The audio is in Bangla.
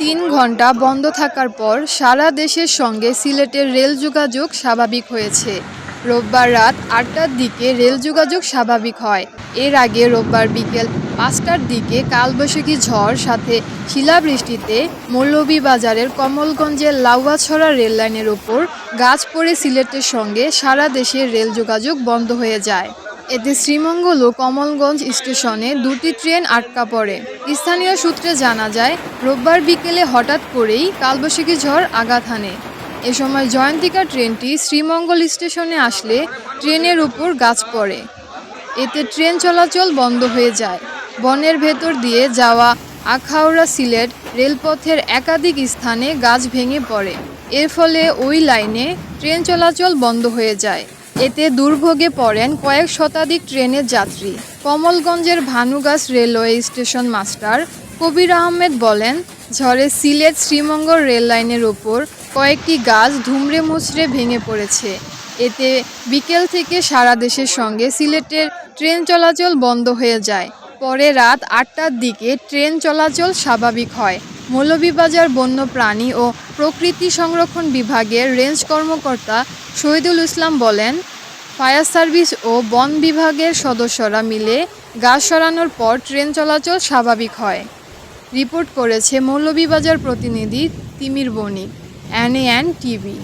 তিন ঘণ্টা বন্ধ থাকার পর সারা দেশের সঙ্গে সিলেটের রেল যোগাযোগ স্বাভাবিক হয়েছে। রোববার রাত আটটার দিকে রেল যোগাযোগ স্বাভাবিক হয়। এর আগে রোববার বিকেল পাঁচটার দিকে কালবৈশাখী ঝড়, সাথে শিলাবৃষ্টিতে মৌলভীবাজারের কমলগঞ্জের লাউয়াছড়া রেল লাইনের ওপর গাছ পড়ে সিলেটের সঙ্গে সারা দেশে রেল যোগাযোগ বন্ধ হয়ে যায়। এতে শ্রীমঙ্গল ও কমলগঞ্জ স্টেশনে দুটি ট্রেন আটকা পড়ে। স্থানীয় সূত্রে জানা যায়, রোববার বিকেলে হঠাৎ করেই কালবৈশাখী ঝড় আঘাত হানে। এ সময় জয়ন্তিকা ট্রেনটি শ্রীমঙ্গল স্টেশনে আসলে ট্রেনের উপর গাছ পড়ে। এতে ট্রেন চলাচল বন্ধ হয়ে যায়। বনের ভেতর দিয়ে যাওয়া আখাউড়া সিলেট রেলপথের একাধিক স্থানে গাছ ভেঙে পড়ে। এর ফলে ওই লাইনে ট্রেন চলাচল বন্ধ হয়ে যায়। এতে দুর্ভোগে পড়েন কয়েক শতাধিক ট্রেনের যাত্রী। কমলগঞ্জের Bhanugach railway station master Kabir Ahmed বলেন ঝড়ে সিলেট শ্রীমঙ্গল রেল লাইনের ওপর কয়েকটি গাছ ধুমড়ে মুচড়ে ভেঙে পড়েছে। এতে বিকেল থেকে সারা দেশের সঙ্গে সিলেটের ট্রেন চলাচল বন্ধ হয়ে যায়। পরে রাত আটটার দিকে ট্রেন চলাচল স্বাভাবিক হয়। মৌলভীবাজার বন্যপ্রাণী ও প্রকৃতি সংরক্ষণ বিভাগের রেঞ্জ কর্মকর্তা শহীদুল ইসলাম বলেন, ফায়ার সার্ভিস ও বন বিভাগের সদস্যরা মিলে গাছ সরানোর পর ট্রেন চলাচল স্বাভাবিক হয়। রিপোর্ট করেছে মৌলভীবাজার প্রতিনিধি তিমির বণিক এন টিভি